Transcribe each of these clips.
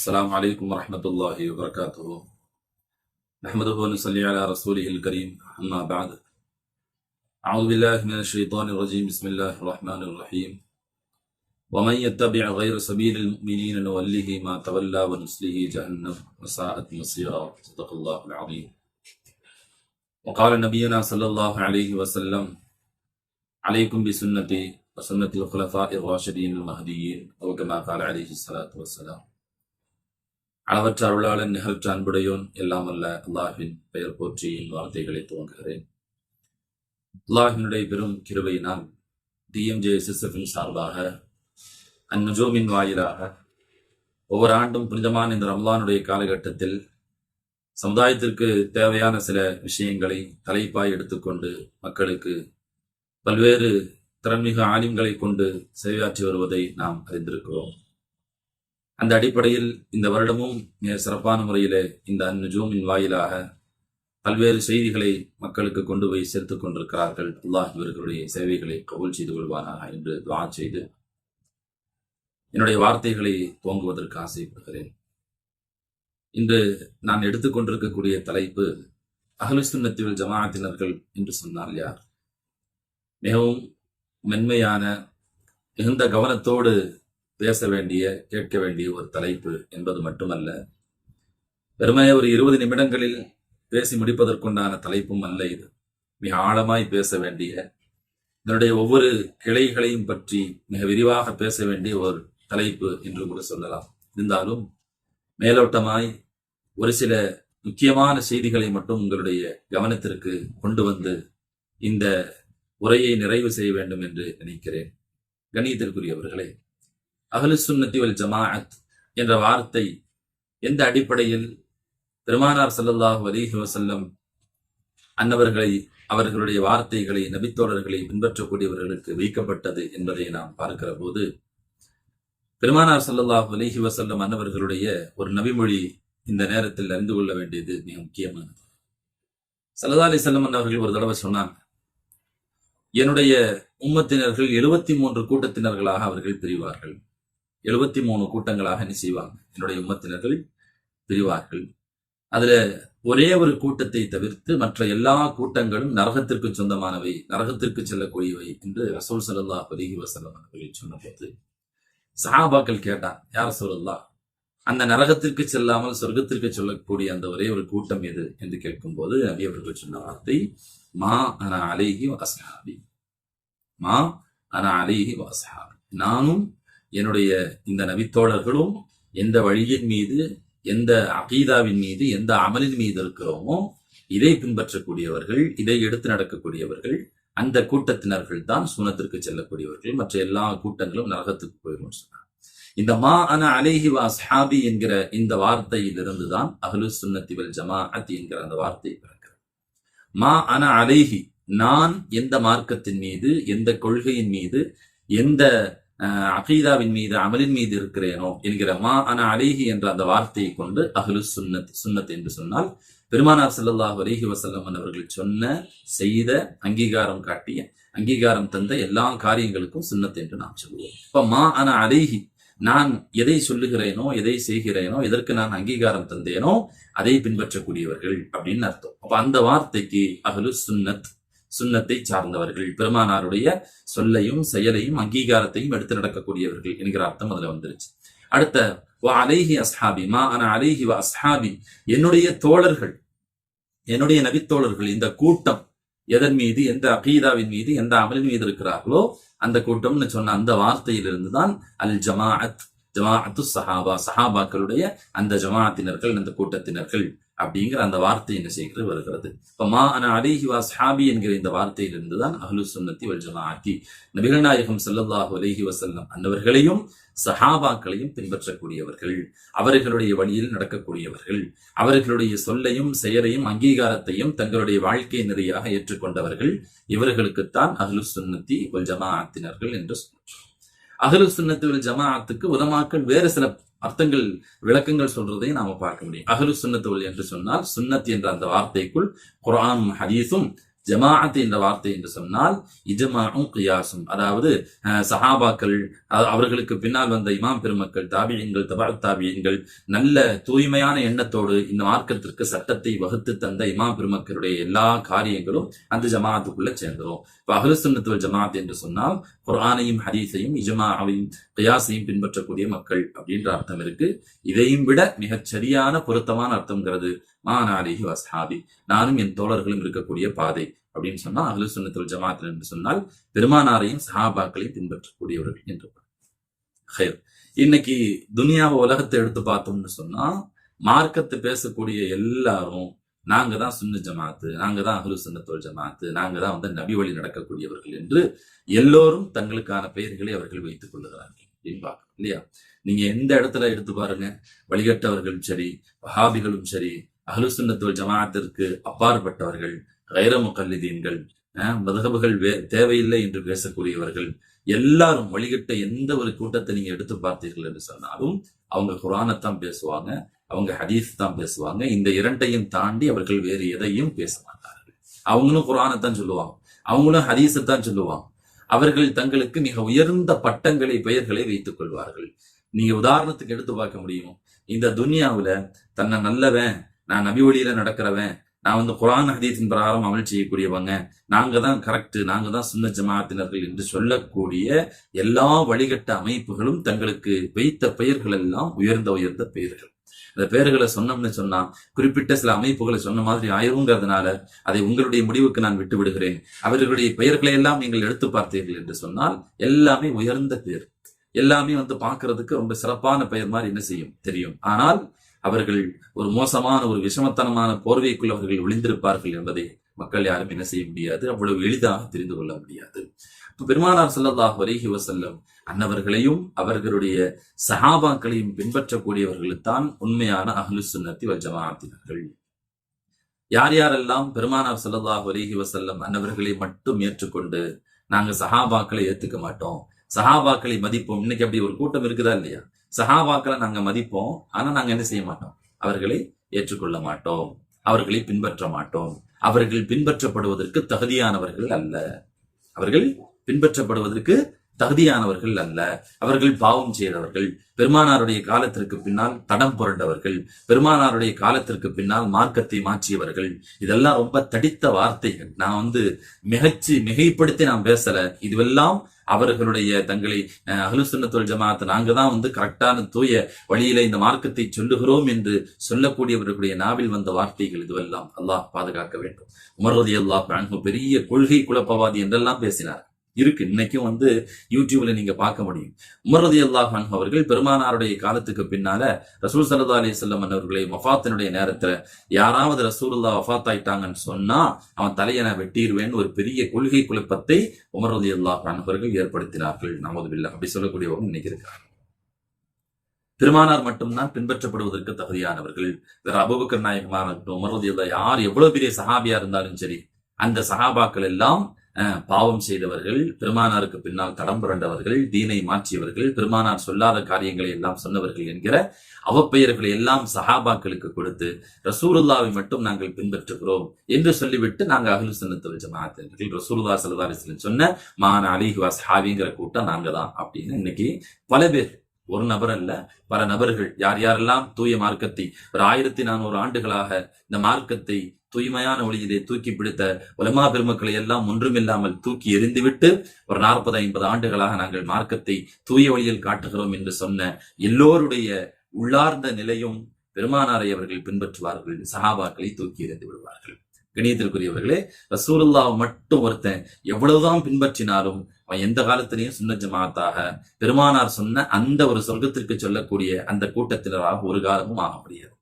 السلام عليكم ورحمة الله وبركاته. نحمده ونصلي على رسوله الكريم. أما بعد. أعوذ بالله من الشيطان الرجيم. بسم الله الرحمن الرحيم. ومن يتبع غير سبيل المؤمنين نوله ما تولى ونسله جهنم وساءت مصيرا. صدق الله العظيم. وقال نبينا صلى الله عليه وسلم عليكم بسنتي وسنة الخلفاء الراشدين المهديين. أو كما قال عليه الصلاة والسلام. அளவற்ற அருளாளன் நிகழ்ற்ற அன்புடையோன் எல்லாம் அல்ல அல்லாஹின் பெயர் போற்றி என் வார்த்தைகளை துவங்குகிறேன். அல்லாஹினுடைய பெரும் கிருவையினால் டிஎம்ஜே எஸ்எஸ்எஃபின் சார்பாக அந்நுஜோமின் வாயிலாக ஒவ்வொரு ஆண்டும் புனிதமான இந்த ரம்லானுடைய காலகட்டத்தில் சமுதாயத்திற்கு தேவையான சில விஷயங்களை தலைப்பாய் எடுத்துக்கொண்டு மக்களுக்கு பல்வேறு திறன்மிகு ஆலிம்களை கொண்டு சேவையாற்றி வருவதை நாம் அறிந்திருக்கிறோம். அந்த அடிப்படையில் இந்த வருடமும் மிக சிறப்பான முறையிலே இந்த அந்நுஜூமின் வாயிலாக பல்வேறு செய்திகளை மக்களுக்கு கொண்டு போய் சேர்த்துக் கொண்டிருக்கிறார்கள். அல்லாஹ் இவர்களுடைய சேவைகளை கபூல் செய்து கொள்வானாக என்று துவா செய்து என்னுடைய வார்த்தைகளை துவங்குவதற்கு ஆசைப்படுகிறேன். இன்று நான் எடுத்துக்கொண்டிருக்கக்கூடிய தலைப்பு அகலுசுன்னத்தில் ஜமாஅத்தினர்கள் என்று சொன்னால் யார்? மிகவும் மென்மையான மிகுந்த கவனத்தோடு பேச வேண்டிய கேட்க வேண்டிய ஒரு தலைப்பு என்பது மட்டுமல்ல. வெறுமனே ஒரு இருபது நிமிடங்களில் பேசி முடிப்பதற்குண்டான தலைப்பும் அல்ல இது. மிக ஆழமாய் பேச வேண்டிய இதனுடைய ஒவ்வொரு கிளைகளையும் பற்றி மிக விரிவாக பேச வேண்டிய ஒரு தலைப்பு என்று கூட சொல்லலாம். இருந்தாலும் மேலோட்டமாய் ஒரு சில முக்கியமான செய்திகளை மட்டும் உங்களுடைய கவனத்திற்கு கொண்டு வந்து இந்த உரையை நிறைவு செய்ய வேண்டும் என்று நினைக்கிறேன். கணியத்திற்குரியவர்களே அகலு சுன்னத்தி வல் ஜமாஅத் என்ற வார்த்தை எந்த அடிப்படையில் பெருமானார் சல்லல்லாஹு அலிஹி வசல்லம் அன்னவர்களை அவர்களுடைய வார்த்தைகளை நபித்தோழர்களை பின்பற்றக்கூடியவர்களுக்கு வைக்கப்பட்டது என்பதை நாம் பார்க்கிற போது பெருமானார் சல்லல்லாஹு அலிஹி வசல்லம் அன்னவர்களுடைய ஒரு நபிமொழி இந்த நேரத்தில் அறிந்து கொள்ள வேண்டியது மிக முக்கியமானது. சல்லா அலி செல்லம் அவர்கள் ஒரு தடவை சொன்னாங்க என்னுடைய உம்மத்தினர்கள் எழுபத்தி மூன்று கூட்டத்தினர்களாக அவர்கள் பிரிவார்கள். எழுபத்தி மூணு கூட்டங்களாக என்ன செய்வாங்க? என்னுடைய உம்மத்தினர்கள் பிரிவார்கள். அதுல ஒரே ஒரு கூட்டத்தை தவிர்த்து மற்ற எல்லா கூட்டங்களும் நரகத்திற்கு சொந்தமானவை நரகத்திற்கு செல்லக்கூடியவை என்று ரசூல் சல்லா அலிஹி வசலம் அவர்கள் சொன்னபோது சஹாபாக்கள் கேட்டான் யார் சொல்லல்லா அந்த நரகத்திற்கு செல்லாமல் சொர்க்கத்திற்கு சொல்லக்கூடிய அந்த ஒரே ஒரு கூட்டம் எது? என்று கேட்கும்போது நபி அவர்கள் சொன்ன வார்த்தை மா அன அலேஹி அஸ்ஹாபி மா அன அலேஹி அஸ்ஹாபி நானும் என்னுடைய இந்த நபித்தோழர்களும் எந்த வழியின் மீது எந்த அகீதாவின் மீது எந்த அமலின் மீது இருக்கிறோமோ இதை பின்பற்றக்கூடியவர்கள் இதை எடுத்து நடக்கக்கூடியவர்கள் அந்த கூட்டத்தினர்கள் தான் சுனத்திற்கு செல்லக்கூடியவர்கள். மற்ற எல்லா கூட்டங்களும் நரகத்துக்கு போயிடும் சொன்னார் இந்த மா அன அலேஹி அஸ்ஹாபி என்கிற இந்த வார்த்தையிலிருந்து தான் அஹ்லு சுன்னத்தி வல் ஜமாஅத் என்கிற அந்த வார்த்தை பிறக்கிறது. மா அன அலேஹி நான் எந்த மார்க்கத்தின் மீது எந்த கொள்கையின் மீது எந்த அகீதாவின் மீது அமலின் மீது இருக்கிறேனோ என்கிற மா அன அலேஹி என்ற அந்த வார்த்தையை கொண்டு அகலு சுன்னத் சுன்னத் என்று சொன்னால் பெருமானார் செல்லல்லாஹ் அலேஹி வசல்லம் அவர்கள் சொன்ன செய்த அங்கீகாரம் காட்டிய அங்கீகாரம் தந்த எல்லா காரியங்களுக்கும் சுன்னத் என்று நாம் சொல்லுவோம் இப்ப மா அன அலேஹி நான் எதை சொல்லுகிறேனோ எதை செய்கிறேனோ எதற்கு நான் அங்கீகாரம் தந்தேனோ அதை பின்பற்றக்கூடியவர்கள் அப்படின்னு அர்த்தம். அப்ப அந்த வார்த்தைக்கு அகலு சுன்னத் சுன்னத்தை சார்ந்தவர்கள். பெருமானாருடைய சொல்லையும் செயலையும் அங்கீகாரத்தையும் எடுத்து நடக்கக்கூடியவர்கள் என்கிற அர்த்தம் அதுல வந்துருச்சு. அடுத்த அலைஹி அஸ்ஹாபி மா அன அலைஹி வ அஸ்ஹாபி என்னுடைய தோழர்கள் என்னுடைய நபித்தோழர்கள் இந்த கூட்டம் எதன் மீது எந்த அகீதாவின் மீது எந்த அமலின் மீது இருக்கிறார்களோ அந்த கூட்டம்னு சொன்ன அந்த வார்த்தையிலிருந்து தான் அல் ஜமாஅத் ஜமாஅத்து சஹாபா சஹாபாக்களுடைய அந்த ஜமாஅத்தினர்கள் அந்த கூட்டத்தினர்கள் அப்படிங்கிற அந்த வார்த்தை என்ன செய்கிறது வருகிறது. இப்ப மா அன அலிஹி வாஸ்ஹாபி என்கிற இந்த வார்த்தையிலிருந்து தான் அஹ்லு சுன்னத்தி வல் ஜமாஅத்தி. நபிகள் நாயகம் ஸல்லல்லாஹு அலைஹி வஸல்லம் அன்னவர்களையும் சஹாபாக்களையும் பின்பற்றக்கூடியவர்கள் அவர்களுடைய வழியில் நடக்கக்கூடியவர்கள் அவர்களுடைய சொல்லையும் செயலையும் அங்கீகாரத்தையும் தங்களுடைய வாழ்க்கை நெறியாக ஏற்றுக்கொண்டவர்கள் இவர்களுக்குத்தான் அஹ்லு சுன்னத்தி வல் ஜமாஅத்தினர்கள் என்று சொல்றோம் அகலு சுன்னத்துவல் ஜமாஅத்துக்கு உலமாக்கள் வேறு சில அர்த்தங்கள் விளக்கங்கள் சொல்றதையும் நாம பார்க்க முடியும். அகலு சுன்னத்துவல் என்று சொன்னால் சுன்னத் என்ற அந்த வார்த்தைக்குள் குரானும் ஹதீஸும் ஜமாஅத் என்ற வார்த்தை என்று சொன்னால் இஜமாவும் கியாசும் அதாவது அஹ், சஹாபாக்கள் அவர்களுக்கு பின்னால் வந்த இமாம் பெருமக்கள் தாபியங்கள் தபா தாபியங்கள் நல்ல தூய்மையான எண்ணத்தோடு இந்த மார்க்கத்திற்கு சட்டத்தை வகுத்து தந்த இமாம் பெருமக்களுடைய எல்லா காரியங்களும் அந்த ஜமாஅத்துக்குள்ள சேர்ந்துடும் இப்போ அகலுசுன்னத்துவல் ஜமாஅத் என்று சொன்னால் குரானையும் ஹதீஸையும் இஜமாவையும் கியாசையும் பின்பற்றக்கூடிய மக்கள் அப்படின்ற அர்த்தம் இருக்கு. இதையும் விட மிகச் சரியான பொருத்தமான அர்த்தம்ங்கிறது மானாலிஹி வஸ்ஹாபி நானும் என் தோழர்களும் இருக்கக்கூடிய பாதை அப்படின்னு சொன்னா அஹ்லு சுன்னத்துல் ஜமாத்தில் என்று சொன்னால் பெருமானாரையும் சஹாபாக்களையும் பின்பற்றக்கூடியவர்கள் என்று பொருள். இன்னைக்கு துனியாவை உலகத்தை எடுத்து பார்த்தோம்னு சொன்னா மார்க்கத்தை பேசக்கூடிய எல்லாரும் நாங்க தான் சுன்ன ஜமாத்து நாங்க தான் அகில சுண்ணத்தோல் ஜமாத்து நாங்க தான் வந்து நபி வழி நடக்கக்கூடியவர்கள் என்று எல்லோரும் தங்களுக்கான பெயர்களை அவர்கள் வைத்துக் கொள்ளுகிறார்கள் அப்படின்னு இல்லையா? நீங்க எந்த இடத்துல எடுத்து பாருங்க? வழிகட்டவர்களும் சரி வஹாபிகளும் சரி அஹ்லுசுன்னத்துவல் ஜமாத்திற்கு அப்பாற்பட்டவர்கள் கைர முகல்லிதீன்கள் மதகபுகள் வே தேவையில்லை என்று பேசக்கூடியவர்கள் எல்லாரும் வழிகட்ட எந்த ஒரு கூட்டத்தை நீங்க எடுத்து பார்த்தீர்கள் என்று சொன்னாலும் அவங்க குரானத்தான் பேசுவாங்க அவங்க ஹதீஸ் தான் பேசுவாங்க. இந்த இரண்டையும் தாண்டி அவர்கள் வேறு எதையும் பேச மாட்டார்கள். அவங்களும் குரானத்தான் சொல்லுவாங்க. அவங்களும் ஹதீஸை தான் சொல்லுவாங்க. அவர்கள் தங்களுக்கு மிக உயர்ந்த பட்டங்களை பெயர்களை வைத்துக் கொள்வார்கள். நீங்க உதாரணத்துக்கு எடுத்து பார்க்க முடியும்? இந்த துனியாவுல தன்னை நல்லவன் நான் நபி வழியில நடக்கிறவன் நான் வந்து குரான் ஹதீஸின் பிரகாரம் அமல் செய்யக்கூடியவங்க நாங்க தான் கரெக்ட் நாங்க தான் சுன்ன ஜமாத்தினர்கள் என்று சொல்லக்கூடிய எல்லா வழிகட்ட அமைப்புகளும் தங்களுக்கு வைத்த பெயர்கள் எல்லாம் உயர்ந்த உயர்ந்த பெயர்கள். அந்த பெயர்களை சொன்னோம்னு சொன்னா குறிப்பிட்ட சில அமைப்புகளை சொன்ன மாதிரி ஆயிருங்கிறதுனால அதை உங்களுடைய முடிவுக்கு நான் விட்டு விடுகிறேன். அவர்களுடைய பெயர்களை எல்லாம் நீங்கள் எடுத்து பார்த்தீர்கள் என்று சொன்னால் எல்லாமே உயர்ந்த பெயர். எல்லாமே வந்து பார்க்கறதுக்கு ரொம்ப சிறப்பான பெயர் மாதிரி என்ன செய்யும்? தெரியும். ஆனால் அவர்கள் ஒரு மோசமான ஒரு விஷமத்தனமான போர்வைக்குள் அவர்கள் ஒளிந்திருப்பார்கள் என்பதை மக்கள் யாரும் என்ன செய்ய முடியாது அவ்வளவு எளிதாக தெரிந்து கொள்ள முடியாது. பெருமானார் ஸல்லல்லாஹு அலைஹி வசல்லம் அன்னவர்களையும் அவர்களுடைய சஹாபாக்களையும் தான் உண்மையான அகலு சுன்னத்தி வல் யார் யாரெல்லாம் பெருமானார் ஸல்லல்லாஹு அலைஹி வசல்லம் அன்னவர்களை மட்டும் ஏற்றுக்கொண்டு நாங்க சஹாபாக்களை ஏத்துக்க மாட்டோம் சஹாபாக்களை மதிப்போம் இன்னைக்கு அப்படி ஒரு கூட்டம் இருக்குதா இல்லையா? சஹாபாக்களை நாங்க மதிப்போம். ஆனா நாங்க என்ன செய்ய மாட்டோம்? அவர்களை ஏற்றுக்கொள்ள மாட்டோம். அவர்களை பின்பற்ற மாட்டோம். அவர்கள் பின்பற்றப்படுவதற்கு தகுதியானவர்கள் அல்ல. அவர்கள் பின்பற்றப்படுவதற்கு தகுதியானவர்கள் அல்ல. அவர்கள் பாவம் செய்தவர்கள். பெருமானாருடைய காலத்திற்கு பின்னால் தடம் புரண்டவர்கள். பெருமானாருடைய காலத்திற்கு பின்னால் மார்க்கத்தை மாற்றியவர்கள். இதெல்லாம் ரொம்ப தடித்த வார்த்தைகள். நான் வந்து மிகச்சி மிகைப்படுத்தி நான் பேசல. இதுவெல்லாம் அவர்களுடைய தங்களை அஹ், அஹ்லு சுன்னத்துல் ஜமாத் நாங்க தான் வந்து கரெக்டான தூய வழியில இந்த மார்க்கத்தை சொல்லுகிறோம் என்று சொல்லக்கூடியவர்களுடைய நாவில் வந்த வார்த்தைகள் இதுவெல்லாம். அல்லாஹ் பாதுகாக்க வேண்டும். உமர்வதி அல்லாஹ் பெரிய கொள்கை குழப்பவாதி என்றெல்லாம் பேசினார். இருக்கு. இன்னைக்கும் வந்து யூடியூப்ல நீங்க பார்க்க முடியும். உமரதி அல்லாஹ் அன்ஹு அவர்கள் பெருமானாருடைய காலத்துக்கு பின்னால ரசூல் சல்லா அலி சொல்லம் அவர்களை மஃபாத்தினுடைய நேரத்துல யாராவது ரசூல்லா வஃபாத் ஆயிட்டாங்கன்னு சொன்னா அவன் தலையை நான் வெட்டிடுவேன்னு ஒரு பெரிய கொள்கை குழப்பத்தை உமரதி அல்லாஹ் அவர்கள் ஏற்படுத்தினார்கள். நமது அப்படி சொல்லக்கூடியவங்க இன்னைக்கு இருக்கிறாங்க பெருமானார் மட்டும்தான் பின்பற்றப்படுவதற்கு தகுதியானவர்கள். வேற அபுபக்கர் நாயகமாக இருக்கட்டும் உமரதி அல்லாஹ் யார் எவ்வளவு பெரிய சஹாபியா இருந்தாலும் சரி அந்த சஹாபாக்கள் எல்லாம் பாவம் செய்தவர்கள் பெருமானாருக்கு பின்னால் தடம் புரண்டவர்கள் தீனை மாற்றியவர்கள் பெருமானார் சொல்லாத காரியங்களை எல்லாம் சொன்னவர்கள் என்கிற அவப்பெயர்களை எல்லாம் சஹாபாக்களுக்கு கொடுத்து ரசூலுல்லாவை மட்டும் நாங்கள் பின்பற்றுகிறோம் என்று சொல்லிவிட்டு நாங்கள் அகலு சுன்னத்துல் ஜமாத் ரசூருல்லா ரசூலுல்லா சொன்ன மான அலிஹுவா சஹாவிங்கிற கூட்டம் நாங்கள் தான் அப்படின்னு இன்னைக்கு பல பேர் ஒரு நபர் அல்ல பல நபர்கள் யார் யாரெல்லாம் தூய மார்க்கத்தை ஒரு ஆயிரத்தி நானூறு ஆண்டுகளாக இந்த மார்க்கத்தை தூய்மையான வழியிலே தூக்கி பிடித்த உலமா பெருமக்களை எல்லாம் ஒன்றுமில்லாமல் தூக்கி எறிந்துவிட்டு ஒரு நாற்பது ஐம்பது ஆண்டுகளாக நாங்கள் மார்க்கத்தை தூய வழியில் காட்டுகிறோம் என்று சொன்ன எல்லோருடைய உள்ளார்ந்த நிலையும் பெருமானாரை அவர்கள் பின்பற்றுவார்கள் சஹாபாக்களை தூக்கி எறிந்து விடுவார்கள். கணியத்திற்குரியவர்களே ரசூலுல்லாவை மட்டும் ஒருத்தன் எவ்வளவுதான் பின்பற்றினாலும் அவன் எந்த காலத்திலையும் சுன்ன ஜமாத்தாக பெருமானார் சொன்ன அந்த ஒரு சொர்க்கத்திற்கு சொல்லக்கூடிய அந்த கூட்டத்தினராக ஒரு காலமும் ஆக முடியாது.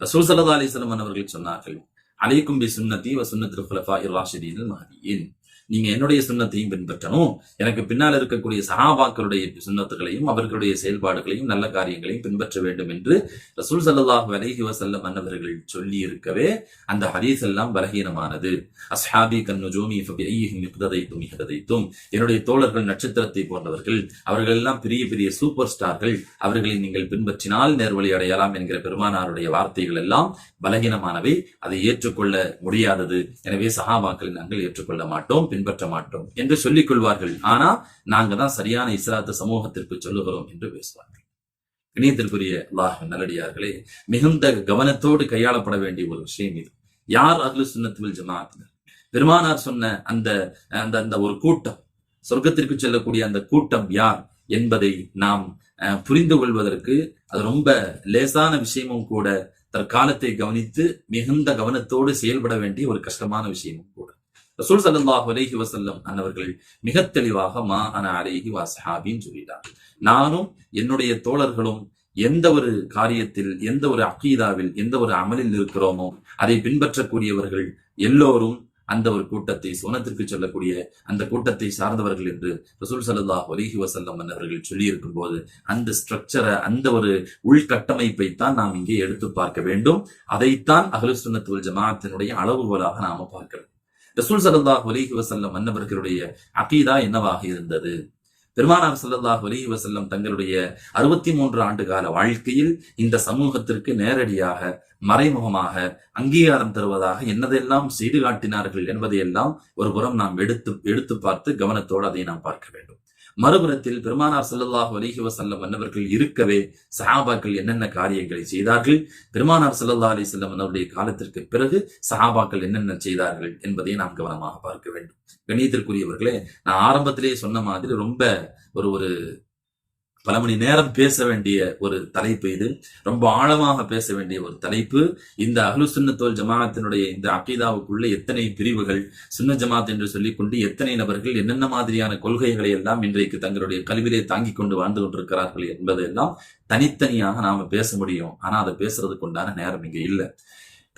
ரசூல் சல்லா அலிஸ்லம் அவர்கள் சொன்னார்கள் அலைக்கும் பி சுன்னதி வ சுன்னத்தில் குலஃபா இர் ராஷிதீன் மஹதியின் நீங்க என்னுடைய சுண்ணத்தையும் பின்பற்றணும். எனக்கு பின்னால் இருக்கக்கூடிய சஹாபாக்களுடைய சுண்ணத்துகளையும் அவர்களுடைய செயல்பாடுகளையும் நல்ல காரியங்களையும் பின்பற்ற வேண்டும் என்று ரசூல் சல்லாஹ் அலைஹி வசல்லம் அன்னவர்கள் சொல்லி இருக்கவே அந்த ஹதீஸ் எல்லாம் பலகீனமானது. அஸ்ஹாபி கன்னுஜூமி ஃபபிஐஹிம் இஹ்ததைத்தும் இஹ்ததைத்தும். என்னுடைய தோழர்கள் நட்சத்திரத்தை போன்றவர்கள் அவர்கள் எல்லாம் பெரிய பெரிய சூப்பர் ஸ்டார்கள். அவர்களை நீங்கள் பின்பற்றினால் நேர்வழி அடையலாம் என்கிற பெருமானாருடைய வார்த்தைகள் எல்லாம் பலகீனமானவை அதை ஏற்றுக்கொள்ள முடியாதது. எனவே சஹாபாக்களை நாங்கள் ஏற்றுக்கொள்ள மாட்டோம் பின்பற்ற மாட்டோம் என்று சொல்லிக் கொள்வார்கள். ஆனா நாங்க தான் சரியான இஸ்லாத்து சமூகத்திற்கு சொல்லுகிறோம் என்று பேசுவார்கள். இணையத்திற்குரிய அல்லாஹ் நல்லடியார்களே மிகுந்த கவனத்தோடு கையாளப்பட வேண்டிய ஒரு விஷயம் இது. யார் அஹ்லு சுண்ணத்துவில் ஜமாத்தினர் பெருமானார் சொன்ன அந்த அந்த அந்த ஒரு கூட்டம் சொர்க்கத்திற்கு செல்லக்கூடிய அந்த கூட்டம் யார் என்பதை நாம் புரிந்து கொள்வதற்கு அது ரொம்ப லேசான விஷயமும் கூட தற்காலத்தை கவனித்து மிகுந்த கவனத்தோடு செயல்பட வேண்டிய ஒரு கஷ்டமான விஷயமும் கூட. ரசூல் சல்லாஹ் அலைஹி வசல்லம் அன்னவர்கள் மிக தெளிவாக மா அன அலேஹி வஸஹாபின்னு சொல்லிட்டார் நானும் என்னுடைய தோழர்களும் எந்த ஒரு காரியத்தில் எந்த ஒரு அகீதாவில் எந்த ஒரு அமலில் இருக்கிறோமோ அதை பின்பற்றக்கூடியவர்கள் எல்லோரும் அந்த ஒரு கூட்டத்தை சோனத்திற்கு சொல்லக்கூடிய அந்த கூட்டத்தை சார்ந்தவர்கள் என்று ரசூல் ஸல்லல்லாஹு அலைஹி வசல்லம் அவர்கள் சொல்லி இருக்கும் போது அந்த ஸ்ட்ரக்சரை அந்த ஒரு உள்கட்டமைப்பை தான் நாம் இங்கே எடுத்து பார்க்க வேண்டும். அதைத்தான் அஹ்லு சுன்னத்துல் அளவுகோலாக நாம பார்க்கிறோம். ரசூல் ஸல்லல்லாஹு அலைஹி வசல்லம் மன்னவர்களுடைய அகீதா என்னவாக இருந்தது? பெருமானார் சல்லல்லாஹ் அலைஹி வசல்லம் தங்களுடைய அறுபத்தி மூன்று ஆண்டு கால வாழ்க்கையில் இந்த சமூகத்திற்கு நேரடியாக மறைமுகமாக அங்கீகாரம் தருவதாக என்னதெல்லாம் செய்து காட்டினார்கள் என்பதையெல்லாம் ஒரு புறம் நாம் எடுத்து எடுத்து பார்த்து கவனத்தோடு அதை நாம் பார்க்க வேண்டும். மறுபுறத்தில் பெருமானார் செல்லல்லாஹ் அலிஹி வசல்லம் மன்னவர்கள் இருக்கவே சஹாபாக்கள் என்னென்ன காரியங்களை செய்தார்கள்? பெருமானார் செல்லல்லா அலி செல்லம் அவருடைய காலத்திற்கு பிறகு சஹாபாக்கள் என்னென்ன செய்தார்கள் என்பதை நாம் கவனமாக பார்க்க வேண்டும். கணியத்திற்குரியவர்களே நான் ஆரம்பத்திலேயே சொன்ன மாதிரி ரொம்ப ஒரு ஒரு பல மணி நேரம் பேச வேண்டிய ஒரு தலைப்பு இது. ரொம்ப ஆழமாக பேச வேண்டிய ஒரு தலைப்பு. இந்த அஹ்லு சுன்னத்தோல் ஜமாத்தினுடைய இந்த அகீதாவுக்குள்ள எத்தனை பிரிவுகள் சுன்ன ஜமாத் என்று சொல்லிக்கொண்டு எத்தனை நபர்கள் என்னென்ன மாதிரியான கொள்கைகளை எல்லாம் இன்றைக்கு தங்களுடைய கல்வியிலே தாங்கிக் கொண்டு வாழ்ந்து கொண்டிருக்கிறார்கள் என்பதெல்லாம் தனித்தனியாக நாம பேச முடியும். ஆனா அதை பேசுறதுக்கு உண்டான நேரம் இங்க இல்லை.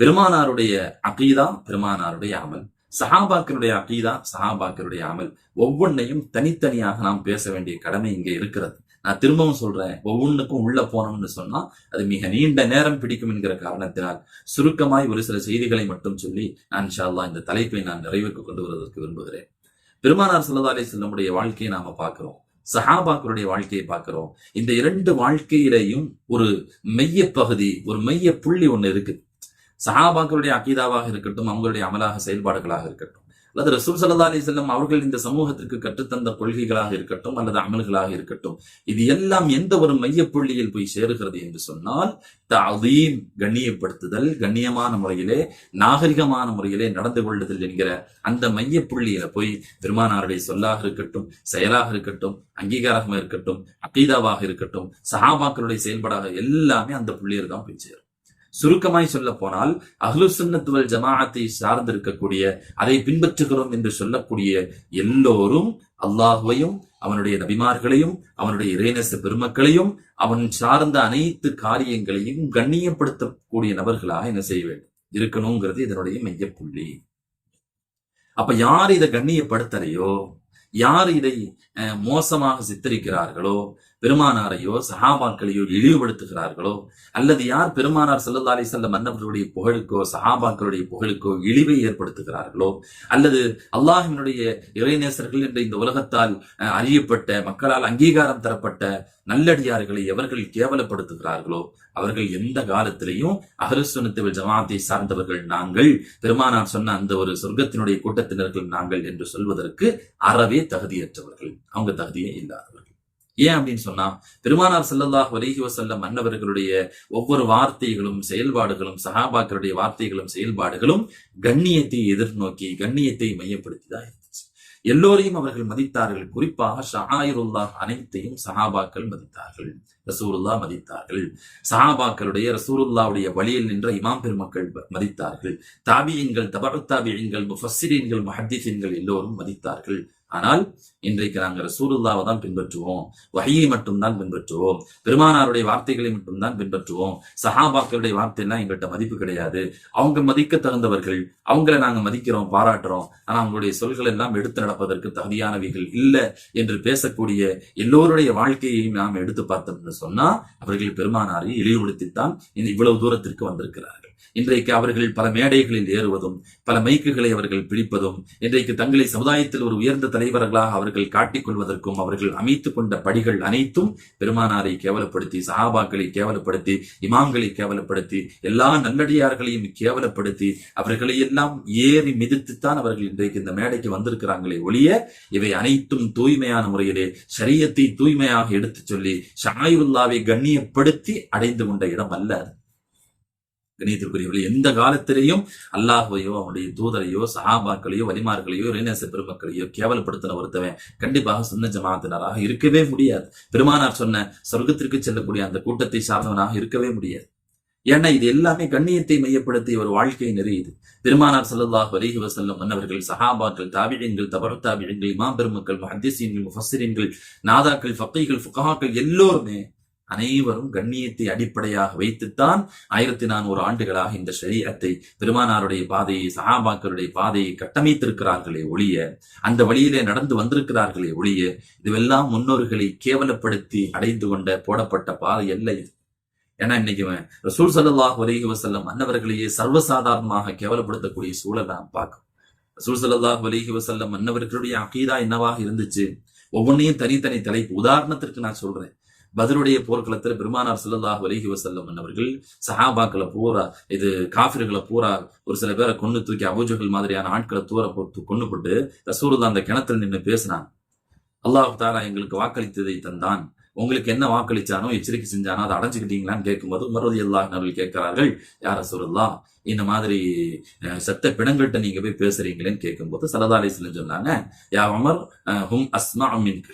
பெருமானாருடைய அகீதா பெருமானாருடைய அமல். சஹாபாக்களுடைய அகீதா சஹாபாக்களுடைய அமல். ஒவ்வொன்றையும் தனித்தனியாக நாம் பேச வேண்டிய கடமை இங்கே இருக்கிறது. நான் திரும்பவும் சொல்றேன் ஒவ்வொன்றுக்கும் உள்ள போனோம்னு சொன்னா அது மிக நீண்ட நேரம் பிடிக்கும் என்கிற காரணத்தினால் சுருக்கமாய் ஒரு சில செய்திகளை மட்டும் சொல்லி நான் ஷால்லா இந்த தலைப்பை நான் நிறைவுக்கு கொண்டு வருவதற்கு விரும்புகிறேன். பெருமானார் ஸல்லல்லாஹு அலைஹி வாழ்க்கையை நாம பார்க்கிறோம். சஹாபாக்களுடைய வாழ்க்கையை பார்க்கிறோம். இந்த இரண்டு வாழ்க்கையிலையும் ஒரு மெய்ய பகுதி ஒரு மைய புள்ளி ஒண்ணு இருக்கு சஹாபாக்களுடைய அகீதாவாக இருக்கட்டும் அவங்களுடைய அமலாக செயல்பாடுகளாக இருக்கட்டும். அல்லது ரசூல் சல்லா அலி செல்லம் அவர்கள் இந்த சமூகத்திற்கு கற்றுத்தந்த கொள்கைகளாக இருக்கட்டும் அல்லது அமல்களாக இருக்கட்டும் இது எல்லாம் எந்த ஒரு மையப்புள்ளியில் போய் சேருகிறது என்று சொன்னால் தீம் கண்ணியப்படுத்துதல் கண்ணியமான முறையிலே நாகரிகமான முறையிலே நடந்து கொள்ளுதல் என்கிற அந்த மையப்புள்ளியில போய் பெருமானாருடைய சொல்லாக இருக்கட்டும் செயலாக இருக்கட்டும் அங்கீகாரமாக இருக்கட்டும் அகீதாவாக இருக்கட்டும் சஹாபாக்களுடைய செயல்பாடாக எல்லாமே அந்த புள்ளியில் தான் போய் சேரும். சுருக்கமாய் சொல்ல போனால் அஹ்லு சுன்னத்துவல் ஜமாஅத்தை சார்ந்திருக்கக்கூடிய அதை பின்பற்றுகிறோம் என்று சொல்லக்கூடிய எல்லோரும் அல்லாஹுவையும் அவனுடைய நபிமார்களையும் அவனுடைய இறைநேச பெருமக்களையும் அவன் சார்ந்த அனைத்து காரியங்களையும் கண்ணியப்படுத்தக்கூடிய நபர்களாக என்ன செய்ய வேண்டும்? இருக்கணுங்கிறது இதனுடைய மையப்புள்ளி. அப்ப யார் இதை கண்ணியப்படுத்தலையோ யார் இதை அஹ், மோசமாக சித்தரிக்கிறார்களோ பெருமானாரையோ சஹாபாக்களையோ இழிவுபடுத்துகிறார்களோ அல்லது யார் பெருமானார் செல்லல்லா அலி வஸல்லம் மன்னவர்களுடைய புகழுக்கோ சஹாபாக்களுடைய புகழுக்கோ இழிவை ஏற்படுத்துகிறார்களோ அல்லது அல்லாஹினுடைய இறைநேசர்கள் என்ற இந்த உலகத்தால் அறியப்பட்ட மக்களால் அங்கீகாரம் தரப்பட்ட நல்லடியார்களை எவர்கள் கேவலப்படுத்துகிறார்களோ அவர்கள் எந்த காலத்திலையும் அகரசுனத்து ஜமாத்தை சார்ந்தவர்கள் நாங்கள் பெருமானார் சொன்ன அந்த ஒரு சொர்க்கத்தினுடைய கூட்டத்தினர்கள் நாங்கள் என்று சொல்வதற்கு அறவே தகுதியற்றவர்கள். அவங்க தகுதியே இல்லாதவர்கள். ஏன் அப்படின்னு சொன்னா பெருமானார் செல்லல்லாஹ் அலைஹி வஸல்லம் மன்னவர்களுடைய ஒவ்வொரு வார்த்தைகளும் செயல்பாடுகளும் சஹாபாக்களுடைய வார்த்தைகளும் செயல்பாடுகளும் கண்ணியத்தை எதிர்நோக்கி கண்ணியத்தை மையப்படுத்தி தான் இருந்துச்சு. எல்லோரையும் அவர்கள் மதித்தார்கள். குறிப்பாக ஷாயிருல்லாஹ் அனைத்தையும் சஹாபாக்கள் மதித்தார்கள். ரசூருல்லா மதித்தார்கள். சஹாபாக்களுடைய ரசூருல்லாவுடைய வழியில் நின்ற இமாம் பெருமக்கள் மதித்தார்கள். தாபியங்கள் தபரு தாபியங்கள் முஃபஸ்ஸிரீன்கள் எல்லோரும் மதித்தார்கள். ஆனால் இன்றைக்கு நாங்கள் ரசூலுல்லாவை தான் பின்பற்றுவோம். வகையை மட்டும்தான் பின்பற்றுவோம். பெருமானாருடைய வார்த்தைகளை மட்டும்தான் பின்பற்றுவோம். சஹாபாக்களுடைய வார்த்தையெல்லாம் எங்கள்கிட்ட மதிப்பு கிடையாது. அவங்க மதிக்க தகுந்தவர்கள் அவங்கள நாங்க மதிக்கிறோம் பாராட்டுறோம். ஆனா அவங்களுடைய சொல்கள் எல்லாம் எடுத்து நடப்பதற்கு தகுதியானவைகள் இல்லை என்று பேசக்கூடிய எல்லோருடைய வாழ்க்கையையும் நாம் எடுத்து பார்த்தோம்னு சொன்னா அவர்கள் பெருமானாரை இழிவுபடுத்தித்தான் இவ்வளவு தூரத்திற்கு வந்திருக்கிறார்கள். இன்றைக்கு அவர்கள் பல மேடைகளில் ஏறுவதும் பல மைக்குகளை அவர்கள் பிடிப்பதும் இன்றைக்கு தங்களை சமுதாயத்தில் ஒரு உயர்ந்த தலைவர்களாக அவர்கள் காட்டிக் கொள்வதற்கும் அவர்கள் அமைத்துக் கொண்ட படிகள் அனைத்தும் பெருமானாரை கேவலப்படுத்தி சஹாபாக்களை கேவலப்படுத்தி இமாம்களை கேவலப்படுத்தி எல்லா நல்லடியார்களையும் கேவலப்படுத்தி அவர்களை எல்லாம் ஏறி மிதித்துத்தான் அவர்கள் இன்றைக்கு இந்த மேடைக்கு வந்திருக்கிறாங்களே ஒழிய இவை அனைத்தும் தூய்மையான முறையிலே சரியத்தை தூய்மையாக எடுத்துச் சொல்லி ஷாயுல்லாவை கண்ணியப்படுத்தி அடைந்து கொண்ட இடம் அல்ல அது. கணியத்திற்குரியவர்கள் எந்த காலத்திலேயும் அல்லாஹையோ அவனுடைய தூதரையோ சஹாபாக்களையோ வலிமார்களையோ இளைஞச பெருமக்களையோ கேவலப்படுத்தின ஒருத்தவன் கண்டிப்பாக சுன்ன ஜமாத்தினராக இருக்கவே முடியாது பெருமானார் சொன்ன சொர்க்கத்திற்கு செல்லக்கூடிய அந்த கூட்டத்தை சார்ந்தவனாக இருக்கவே முடியாது ஏன்னா இது எல்லாமே கண்ணியத்தை மையப்படுத்தி ஒரு வாழ்க்கை நிறையுது. பெருமானார் சல்லாஹ் அலைஹி வசல்லம் மன்னவர்கள் சஹாபாக்கள் தாவிடங்கள் தபரு தாவிடங்கள் இமாம் பெருமக்கள் முஹத்திசீன்கள் நாதாக்கள் ஃபக்கைகள் ஃபுகாக்கள் எல்லோருமே அனைவரும் கண்ணியத்தை அடிப்படையாக வைத்துத்தான் ஆயிரத்தி நானூறு ஆண்டுகளாக இந்த சரீரத்தை பெருமானாருடைய பாதையை சகாபாக்களுடைய பாதையை கட்டமைத்திருக்கிறார்களே ஒழிய அந்த வழியிலே நடந்து வந்திருக்கிறார்களே ஒழிய இதுவெல்லாம் முன்னோர்களை கேவலப்படுத்தி அடைந்து கொண்ட போடப்பட்ட பாதை அல்ல இது. ஏன்னா இன்னைக்கு ரசூல் சல்லாஹ் அலைஹி வசல்லம் அன்னவர்களையே சர்வசாதாரணமாக கேவலப்படுத்தக்கூடிய சூழல் நாம் பார்க்கும் ரசூல் சல்லாஹ் அலைஹி வசல்லம் அன்னவர்களுடைய அகீதா என்னவாக இருந்துச்சு? ஒவ்வொன்றையும் தனித்தனி தலைப்பு. உதாரணத்திற்கு நான் சொல்றேன். பதிலுடைய போர்க்களத்துல பெருமானார் ஸல்லல்லாஹு அலைஹி வசல்லம் அவர்கள் சஹாபாக்களை பூரா இது காஃபிர்களை பூரா ஒரு சில பேரை கொண்டு தூக்கி அபூஜகல் மாதிரியான ஆட்களை தூர போட்டு கொண்டு போட்டு ரசூல் அந்த கிணத்துல நின்று பேசினான். அல்லாஹ் தாரா எங்களுக்கு வாக்களித்ததை தந்தான். உங்களுக்கு என்ன வாக்களிச்சானோ எச்சரிக்கை செஞ்சானோ அதை அடைஞ்சுக்கிட்டீங்களான்னு கேட்கும்போது மருதி அல்லாஹ் அவர்கள் கேட்கிறார்கள் யார சொல்லலாம் இந்த மாதிரி செத்த பிணங்கள்கிட்ட நீங்க போய் பேசுறீங்களேன்னு கேட்கும்போது சரதா அலிஸ்லம் சொன்னாங்க யா அமர் ஹும் அஸ்மா மின்க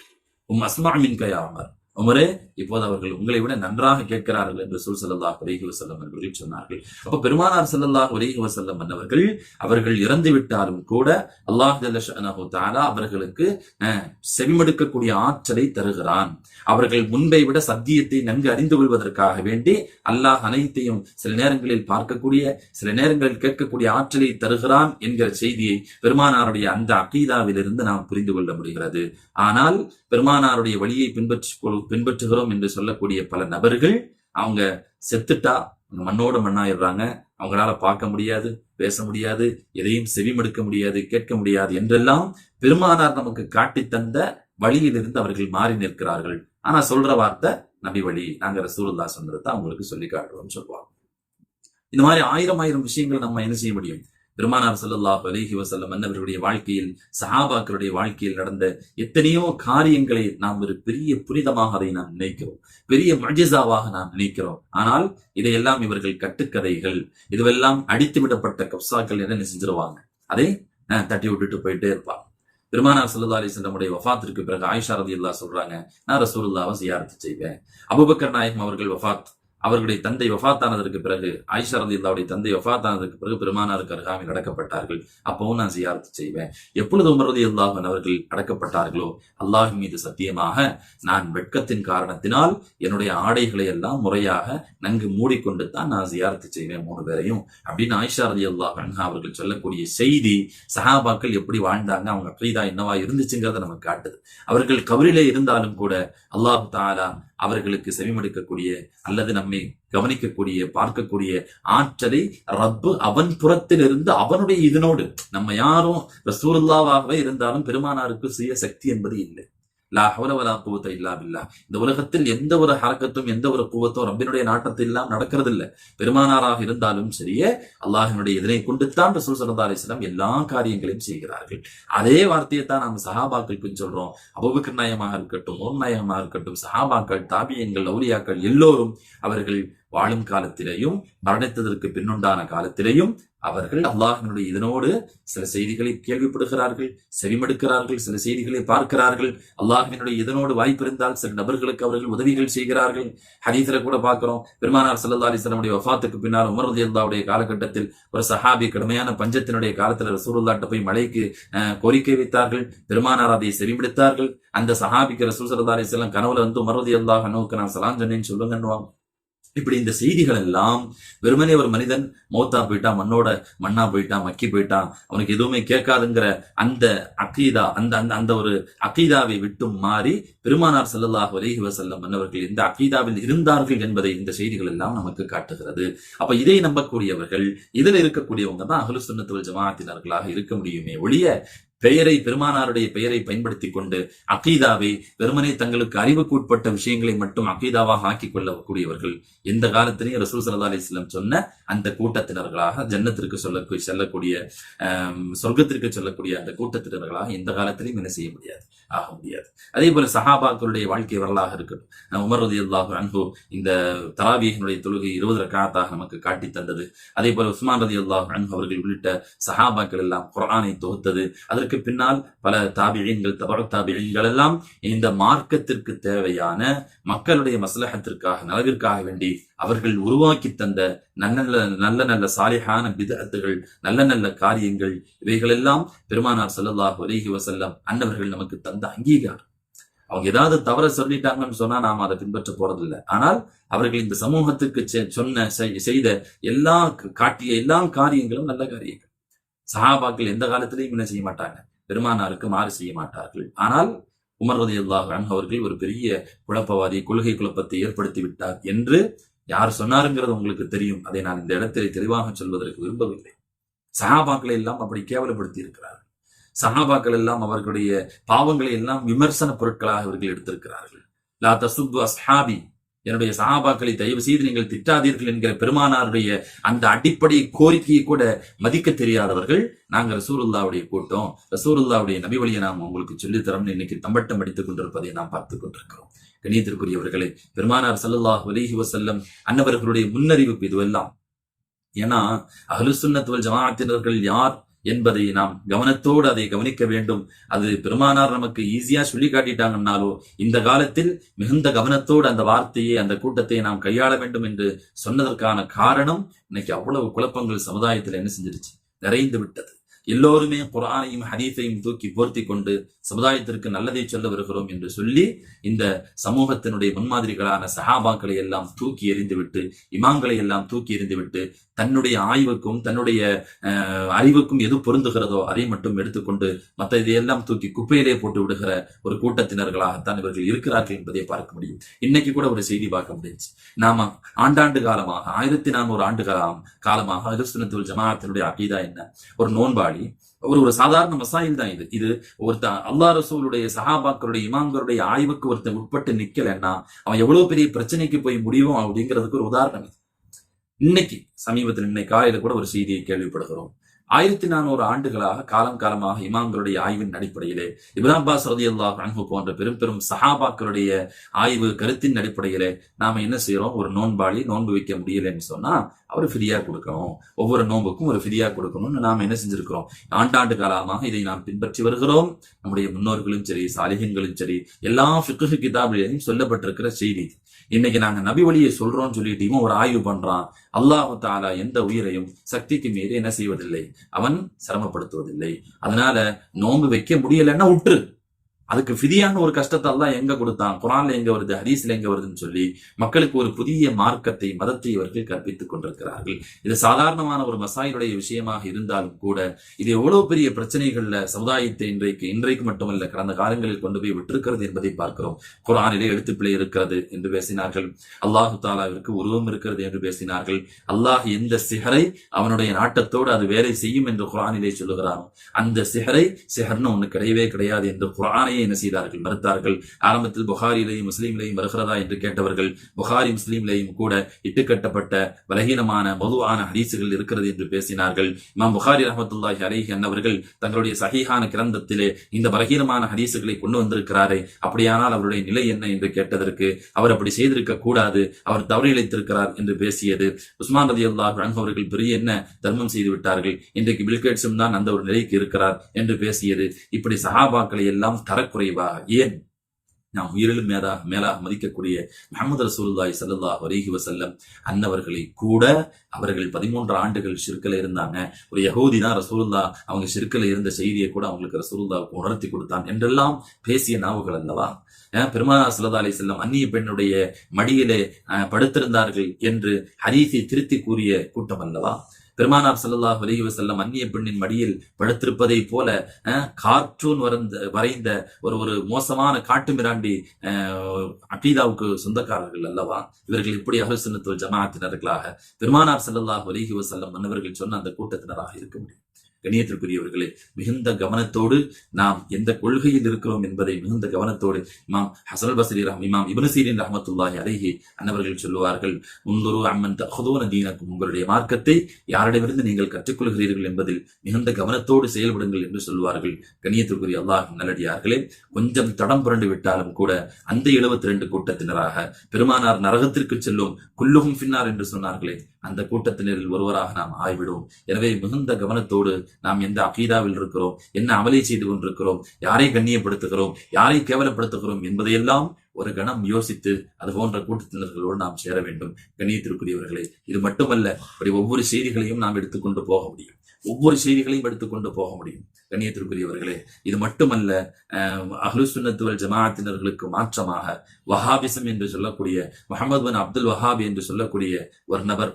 ஹும் அஸ்மா மின்க யா அமர் உமரே இப்போது அவர்கள் உங்களை விட நன்றாக கேட்கிறார்கள் என்று சொல் சல்லல்லாஹ் அலைஹி வஸல்லம் அவர்கள் சொன்னார்கள். அப்ப பெருமானார் ஸல்லல்லாஹு அலைஹி வஸல்லம் அவர்கள் அவர்கள் இறந்து விட்டாலும் கூட அல்லாஹ் தாலா அவர்களுக்கு செவிமடுக்கக்கூடிய ஆற்றலை தருகிறான். அவர்கள் முன்பை விட சத்தியத்தை நன்கு அறிந்து கொள்வதற்காக வேண்டி அல்லாஹ் அனைத்தையும் சில நேரங்களில் பார்க்கக்கூடிய சில நேரங்களில் கேட்கக்கூடிய ஆற்றலை தருகிறான் என்கிற செய்தியை பெருமானாருடைய அந்த அகீதாவிலிருந்து நாம் புரிந்து கொள்ள முடிகிறது. ஆனால் பெருமானாருடைய வழியை பின்பற்றி பின்பற்றுகிறோம் என்று சொல்லக்கூடிய பல நபர்கள் அவங்க செத்துட்டா மண்ணோட மண்ணாயிடுறாங்க. அவங்களால பார்க்க முடியாது பேச முடியாது எதையும் செவிமடுக்க முடியாது கேட்க முடியாது என்றெல்லாம் பெருமானார் நமக்கு காட்டி தந்த வழியிலிருந்து அவர்கள் மாறி நிற்கிறார்கள். ஆனா சொல்ற வார்த்தை நபி வழி. நாங்க ரசூலுல்லா சொன்னதை தான் அவங்களுக்கு சொல்லி காட்டுறோம்னு சொல்லுவாங்க. இந்த மாதிரி ஆயிரம் ஆயிரம் விஷயங்கள் நம்ம என்ன செய்ய முடியும்? பெருமானார் சல்லாஹ் அலைஹி வசல்லம் மன்னவர்களுடைய வாழ்க்கையில் சஹாபாக்களுடைய வாழ்க்கையில் நடந்த எத்தனையோ காரியங்களை நாம் ஒரு பெரிய புனிதமாக அதை நாம் நினைக்கிறோம். பெரிய மஜிசாவாக நாம் நினைக்கிறோம். ஆனால் இதையெல்லாம் இவர்கள் கட்டுக்கதைகள். இதுவெல்லாம் அடித்து விடப்பட்ட கப்சாக்கள் என்ன செஞ்சிருவாங்க அதை தட்டி விட்டுட்டு போயிட்டே இருப்பாங்க. பெருமானார் சல்லா அலி அலிஸ்லமுடைய வஃத்திற்கு பிறகு ஆயிஷா ரதி சொல்றாங்க நான் ரசூல்லாவை சியாரத்து செய்வேன். அபுபக்கர் நாயகம் அவர்கள் வஃத் அவர்களுடைய தந்தை வஃபாத்தானதற்கு பிறகு ஆயிஷா ரதி அல்லாவுடைய தந்தை வஃபாத்தானதற்கு பிறகு பெருமானாருக்கு அருகாமையில் அடக்கப்பட்டார்கள். அப்பவும் நான் சியாரத்து செய்வேன். எப்பொழுது உமர் ரதி அல்லாஹன் அவர்கள் அடக்கப்பட்டார்களோ அல்லாஹ் மீது சத்தியமாக நான் வெட்கத்தின் காரணத்தினால் என்னுடைய ஆடைகளை எல்லாம் முறையாக நன்கு மூடிக்கொண்டு தான் நான் சியாரத்து செய்வேன் மூணு பேரையும். அப்படின்னு ஆயிஷா ரதி அல்லாஹ் அவர்கள் சொல்லக்கூடிய செய்தி சஹாபாக்கள் எப்படி வாழ்ந்தாங்க அவங்க அக்கீதா என்னவா இருந்துச்சுங்கிறத நமக்கு காட்டுது. அவர்கள் கபரிலே இருந்தாலும் கூட அல்லாஹ் தாலா அவர்களுக்கு செவிமடுக்கக்கூடிய அல்லது நம்ம கவனிக்கக்கூடிய பார்க்கக்கூடிய ஆற்றலை ரப்பு அவன் புறத்திலிருந்து அவனுடைய இதனோடு. நம்ம யாரும் ரசூலுல்லாவாகவே இருந்தாலும் பெருமானாருக்கு சுய சக்தி என்பது இல்லை. லா ஹவலவலா குவத்தை குவத்த இல்லா பில்லா இந்த உலகத்தில் எந்த ஒரு ஹரக்கத்தும் எந்த ஒரு குவத்தும் ரப்பினுடைய நாட்டத்தில் எல்லாம் நடக்கிறது இல்லை பெருமானாராக இருந்தாலும் சரியே அல்லாஹினுடைய இதனை கொண்டுத்தான் ரசூல் சல்லா அலிஸ்லாம் எல்லா காரியங்களையும் செய்கிறார்கள். அதே வார்த்தையை தான் நாம் சஹாபாக்களுக்கு சொல்றோம். அபுபக்கர் நாயமாக இருக்கட்டும் ஓம் நாயகமாக இருக்கட்டும் சஹாபாக்கள் தாபியங்கள் லௌலியாக்கள் எல்லோரும் அவர்கள் வாழும் காலத்திலேயும் மரணித்ததற்கு பின்னுண்டான காலத்திலேயும் அவர்கள் அல்லாஹினுடைய இதனோடு சில செய்திகளை கேள்விப்படுகிறார்கள் செவிமடுக்கிறார்கள் சில செய்திகளை பார்க்கிறார்கள். அல்லாஹினுடைய இதனோடு வாய்ப்பு இருந்தால் சில நபர்களுக்கு அவர்கள் உதவிகள் செய்கிறார்கள். ஹரீசரை கூட பார்க்கிறோம் பெருமானார் சல்லா அலிஸ்லமுடைய வஃபாத்துக்கு பின்னால் உமர் அல்லாவுடைய காலகட்டத்தில் ஒரு சஹாபி கடுமையான பஞ்சத்தினுடைய காலத்தில் ரசூலுல்லாட்ட போய் மலைக்கு அஹ், கோரிக்கை வைத்தார்கள். பெருமானார் அதை செவிமடுத்தார்கள். அந்த சஹாபிக்கு ரசூல் சல்லா அலிஸ்லாம் கனவுல வந்து உமர் அல்லாஹ் நோக்கு நான் சலாம் சொன்னேன்னு சொல்லுங்கன்னு இப்படி இந்த செய்திகள் எல்லாம் வெறுமனே ஒரு மனிதன் மௌத்தா போயிட்டான் மண்ணோட மண்ணா போயிட்டான் மக்கி போயிட்டான் அவனுக்கு எதுவுமே கேட்காதுங்கிற அந்த அக்கீதா அந்த அந்த அந்த ஒரு அக்கீதாவை விட்டு மாறி பெருமானார் ஸல்லல்லாஹு அலைஹி வஸல்லம் மன்னவர்கள் இந்த அக்கீதாவில் இருந்தார்கள் என்பதை இந்த செய்திகள் எல்லாம் நமக்கு காட்டுகிறது. அப்ப இதை நம்பக்கூடியவர்கள் இதில் இருக்கக்கூடியவங்க தான் அகலு சுன்னத்து ஜமாத்தினர்களாக இருக்க முடியுமே ஒழிய பெயரை பெருமானாருடைய பெயரை பயன்படுத்தி கொண்டு அகீதாவை வெறுமனே தங்களுக்கு அறிவுக்குட்பட்ட விஷயங்களை மட்டும் அகீதாவாக ஆக்கிக் கொள்ளக்கூடியவர்கள். எந்த காலத்திலையும் ரசூல் சல்லா அலிஸ்லாம் சொன்ன அந்த கூட்டத்தினர்களாக ஜன்னத்திற்கு சொல்ல செல்லக்கூடிய சொர்க்கத்திற்கு சொல்லக்கூடிய அந்த கூட்டத்தினர்களாக எந்த காலத்திலையும் என்ன செய்ய முடியாது ஆக முடியாது. அதே போல சஹாபாக்களுடைய வாழ்க்கை வரலாக இருக்கட்டும். உமர் ரதி அல்லாஹு இந்த தராவியனுடைய தொழுகை இருபது ரக்காத்தாக நமக்கு காட்டி தந்தது. அதே போல உஸ்மான் ரதி அல்லாஹு அன்பு அவர்கள் உள்ளிட்ட சஹாபாக்கள் எல்லாம் குரானை தொகுத்தது. அதற்கு அதற்கு பின்னால் பல தாபியங்கள் தபர தாபியங்கள் எல்லாம் இந்த மார்க்கத்திற்கு தேவையான மக்களுடைய மசலகத்திற்காக நலவிற்காக வேண்டி அவர்கள் உருவாக்கி தந்த நல்ல நல்ல நல்ல நல்ல சாலிகான பிதத்துகள் நல்ல நல்ல காரியங்கள் இவைகளெல்லாம் பெருமானார் செல்லல்லாஹ் அலைஹி வசல்லம் அன்னவர்கள் நமக்கு தந்த அங்கீகாரம். அவங்க ஏதாவது தவற சொல்லிட்டாங்கன்னு சொன்னா நாம் அதை பின்பற்ற போறதில்லை. ஆனால் அவர்கள் இந்த சமூகத்துக்கு சொன்ன செய்த எல்லா காட்டிய எல்லா காரியங்களும் நல்ல காரியங்கள். சஹாபாக்கள் எந்த காலத்திலையும் என்ன செய்ய மாட்டாங்க? பெருமானாருக்கு மாறு செய்ய மாட்டார்கள். ஆனால் உமர் ரதி அன்ஹு அவர்கள் ஒரு பெரிய குழப்பவாதி கொள்கை குழப்பத்தை ஏற்படுத்தி விட்டார் என்று யார் சொன்னாருங்கிறது உங்களுக்கு தெரியும். அதை நான் இந்த இடத்திலே தெளிவாக சொல்வதற்கு விரும்பவில்லை. சஹாபாக்களை எல்லாம் அப்படி கேவலப்படுத்தி இருக்கிறார்கள். சஹாபாக்கள் எல்லாம் அவர்களுடைய பாவங்களை எல்லாம் விமர்சன பொருட்களாக அவர்கள் எடுத்திருக்கிறார்கள். லா தசுப்பு அஸ்ஹாபி என்னுடைய சஹாபாக்களை தயவு செய்து நீங்கள் திட்டாதீர்கள் என்கிற பெருமானாருடைய அந்த அடிப்படை கோரிக்கையை கூட மதிக்க தெரியாதவர்கள் நாங்க ரசூருல்லாவுடைய கூட்டம் ரசூருல்லாவுடைய நபி வழியை நாம் உங்களுக்கு சொல்லித் தரோம்னு இன்னைக்கு தம்பட்டம் அடித்துக் கொண்டிருப்பதை நாம் பார்த்துக் கொண்டிருக்கிறோம். கணியத்திற்குரியவர்களை பெருமானார் ஸல்லல்லாஹு அலைஹி வசல்லம் அன்னவர்களுடைய முன்னறிவிப்பு இதுவெல்லாம். ஏன்னா அகலுசுன்னத்துவல் ஜமாத்தினர்கள் யார் என்பதை நாம் கவனத்தோடு அதை கவனிக்க வேண்டும். அது பெருமானார் நமக்கு ஈஸியா சொல்லி காட்டிட்டாங்கன்னாலோ இந்த காலத்தில் மிகுந்த கவனத்தோடு அந்த வார்த்தையை அந்த கூட்டத்தை நாம் கையாள வேண்டும் என்று சொன்னதற்கான காரணம் இன்னைக்கு அவ்வளவு குழப்பங்கள் சமுதாயத்தில் என்ன செஞ்சிருச்சு? நிறைந்து விட்டது. எல்லோருமே குரானையும் ஹதீஸையும் தூக்கி போர்த்தி கொண்டு சமுதாயத்திற்கு நல்லதை சொல்ல வருகிறோம் என்று சொல்லி இந்த சமூகத்தினுடைய முன்மாதிரிகளான சஹாபாக்களை எல்லாம் தூக்கி எறிந்துவிட்டு இமாம்களை எல்லாம் தூக்கி எறிந்துவிட்டு தன்னுடைய ஆய்வுக்கும் தன்னுடைய அறிவுக்கும் எது பொருந்துகிறதோ அதை மட்டும் எடுத்துக்கொண்டு மற்ற இதையெல்லாம் தூக்கி குப்பையிலே போட்டு விடுகிற ஒரு கூட்டத்தினர்களாகத்தான் இவர்கள் இருக்கிறார்கள் என்பதை பார்க்க முடியும். இன்னைக்கு கூட ஒரு செய்தி பார்க்க முடிஞ்சு நாம ஆண்டாண்டு காலமாக ஆயிரத்தி நானூறு ஆண்டு காலம் காலமாக அலுசுனத்துல் ஜமாத்தினுடைய அகீதா என்ன? ஒரு நோன்பாளி ஒரு ஒரு சாதாரண மசாயில் தான் இது. இது ஒருத்த அல்லா ரசூலுடைய சஹாபாக்களுடைய இமாம்களுடைய ஆய்வுக்கு ஒருத்தன் உட்பட்டு நிக்கலைன்னா அவன் எவ்வளவு பெரிய பிரச்சனைக்கு போய் முடியும் அப்படிங்கிறதுக்கு ஒரு உதாரணம் இது. இன்னைக்கு சமீபத்தில் இன்னைக்கு காலையில கூட ஒரு செய்தியை கேள்விப்படுகிறோம். ஆயிரத்தி நானூறு ஆண்டுகளாக காலம் காலமாக இமாம்களுடைய ஆய்வின் அடிப்படையிலே இப்ராபாஸ் ரதி அல்லாஹ் அன்பு போன்ற பெரும் பெரும் சஹாபாக்களுடைய ஆய்வு கருத்தின் அடிப்படையிலே நாம என்ன செய்யறோம் ஒரு நோன்பாளி நோன்பு வைக்க முடியலன்னு சொன்னா அவர் ஃப்ரீயா கொடுக்கணும். ஒவ்வொரு நோன்புக்கும் ஒரு ஃப்ரீயா கொடுக்கணும்னு நாம என்ன செஞ்சிருக்கிறோம்? ஆண்டாண்டு காலமாக இதை நாம் பின்பற்றி வருகிறோம். நம்முடைய முன்னோர்களும் சரி சாலிகங்களும் சரி எல்லா ஃபிக்கு கிதாபிலையும் சொல்லப்பட்டிருக்கிற செய்தி. இன்னைக்கு நாங்க நபி வழியை சொல்றோம்னு சொல்லிட்டு இவன் ஒரு ஆய்வு பண்றான். அல்லாஹு தாலா எந்த உயிரையும் சக்திக்கு மீறி என்ன செய்வதில்லை. அவன் சிரமப்படுத்துவதில்லை. அதனால நோன்பு வைக்க முடியலைன்னா விட்டுரு அதுக்கு ஃபிதியான ஒரு கஷ்டத்தை எல்லாம் எங்க கொடுத்தான்? குரான்ல எங்க வருது? ஹரீஸ்ல எங்க வருதுன்னு சொல்லி மக்களுக்கு ஒரு புதிய மார்க்கத்தை மதத்தை இவர்கள் கற்பித்துக் கொண்டிருக்கிறார்கள். இது சாதாரணமான ஒரு மசாயினுடைய விஷயமாக இருந்தாலும் கூட இது எவ்வளவு பெரிய பிரச்சனைகள்ல சமுதாயத்தை இன்றைக்கு இன்றைக்கு மட்டுமல்ல கடந்த காலங்களில் கொண்டு போய் விட்டிருக்கிறது என்பதை பார்க்கிறோம். குரானிலே எழுத்துப்பிழை இருக்கிறது என்று பேசினார்கள். அல்லாஹு தாலாவிற்கு உருவம் இருக்கிறது என்று பேசினார்கள். அல்லாஹ் எந்த சிஹரை அவனுடைய நாட்டத்தோடு அது வேலை செய்யும் என்று குரானிலே சொல்லுகிறானோ. அந்த சிஹரை சிஹர்னு ஒண்ணு கிடையவே கிடையாது என்று குரானையே என்ன செய்தார்கள்? மறுத்தார்கள். ஆரம்பத்தில் புகாரிலேயும் முஸ்லீம்லேயும் வருகிறதா என்று கேட்டவர்கள் புகாரி முஸ்லீம்லேயும் கூட இட்டுக்கட்டப்பட்ட பலகீனமான மதுவான ஹதீசுகள் இருக்கிறது என்று பேசினார்கள். இமாம் புகாரி ரஹமத்துல்லாஹி அலைஹி அன்னவர்கள் தங்களுடைய சகிஹான கிரந்தத்திலே இந்த பலகீனமான ஹதீசுகளை கொண்டு வந்திருக்கிறாரே அப்படியானால் அவருடைய நிலை என்ன என்று கேட்டதற்கு அவர் அப்படி செய்திருக்க கூடாது அவர் தவறிழைத்திருக்கிறார் என்று பேசியது. உஸ்மான் ரதி அல்லாஹ் அவர்கள் பெரிய என்ன தர்மம் செய்து விட்டார்கள்? இன்றைக்கு பில்கேட்ஸும் தான் அந்த ஒரு நிலைக்கு இருக்கிறார் என்று பேசியது. இப்படி சஹாபாக்களை எல்லாம் குறைவா ஏன்? நாம் உயிரிலும் மேலா மேலாக மதிக்கக்கூடிய முகமது ரசூல்லாய் சல்லா அலைஹி வசல்லம் அன்னவர்களை கூட அவர்கள் பதிமூன்று ஆண்டுகள் சிறுக்கில் இருந்தாங்க. ஒரு யகோதி தான் ரசூல்லா அவங்க சிறுக்கில் இருந்த செய்தியை கூட அவங்களுக்கு ரசூல்லாவுக்கு உணர்த்தி கொடுத்தான் என்றெல்லாம் பேசிய நாவுகள் அல்லவா? பெருமா சல்லா அலி செல்லம் அந்நிய பெண்ணுடைய மடியிலே படுத்திருந்தார்கள் என்று ஹதீஸை திருத்தி கூறிய கூட்டம் அல்லவா? பெருமானார் செல்லல்லா அலைஹி வஸல்லம் அந்நிய பெண்ணின் மடியில் படுத்திருப்பதை போல அஹ், கார்ட்டூன் வரைந்த வரைந்த ஒரு ஒரு மோசமான காட்டு மிராண்டி அப்டீதாவுக்கு சொந்தக்காரர்கள் அல்லவா? இவர்கள் இப்படி அகசுனத்துவ ஜமாத்தினர்களாக பெருமானார் செல்லல்லா அலைஹி வஸல்லம் மன்னவர்கள் சொன்ன அந்த கூட்டத்தினராக இருக்க முடியும். கணியத்திற்குரியவர்களே மிகுந்த கவனத்தோடு நாம் எந்த கொள்கையில் இருக்கிறோம் என்பதை மிகுந்த கவனத்தோடு இமாம் ஹசன் பசரி ரஹ் இமாம் இபனசீரின் ரஹமத்துல்லாஹி அலைஹி அன்னவர்கள் சொல்லுவார்கள் முன்துரு அம்மன் தகுதோன தீனக்கும் உங்களுடைய மார்க்கத்தை யாரிடமிருந்து நீங்கள் கற்றுக்கொள்கிறீர்கள் என்பதில் மிகுந்த கவனத்தோடு செயல்படுங்கள் என்று சொல்லுவார்கள். கணியத்திற்குரிய அல்லாஹ் நல்லடியார்களே கொஞ்சம் தடம் புரண்டு விட்டாலும் கூட அந்த எழுபத்தி ரெண்டு கூட்டத்தினராக பெருமானார் நரகத்திற்கு செல்லும் குல்லுகும் பின்னார் என்று சொன்னார்களே அந்த கூட்டத்தினரில் ஒருவராக நாம் ஆய்விடுவோம். எனவே மிகுந்த கவனத்தோடு நாம் எந்த அகீதாவில் இருக்கிறோம் என்ன அமலை செய்து கொண்டிருக்கிறோம் யாரை கண்ணியப்படுத்துகிறோம் யாரை கேவலப்படுத்துகிறோம் என்பதையெல்லாம் ஒரு கணம் யோசித்து அது போன்ற கூட்டத்தினர்களோடு நாம் சேர வேண்டும். கண்ணியத்திற்குரியவர்களே இது மட்டுமல்ல இப்படி ஒவ்வொரு செய்திகளையும் நாம் எடுத்துக்கொண்டு போக முடியும். ஒவ்வொரு செய்திகளையும் எடுத்துக்கொண்டு போக முடியும். கண்ணியத்திற்குரியவர்களே இது மட்டுமல்ல அஹ்லுசுன்னத்துவல் ஜமாத்தினர்களுக்கு மாற்றமாக வஹாபிசம் என்று சொல்லக்கூடிய முகமது பின் அப்துல் வஹாப் என்று சொல்லக்கூடிய ஒரு நபர்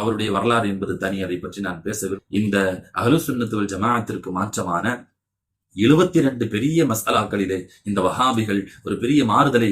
அவருடைய வரலாறு என்பது தனி. அதை பற்றி நான் பேசவில்லை. இந்த அஹ்லு ஜமாத்திற்கு ஜமாஅத்திற்கு மாற்றமான எழுபத்தி ரெண்டு பெரிய மசாலாக்களிலே இந்த வஹாபிகள் ஒரு பெரிய மாறுதலை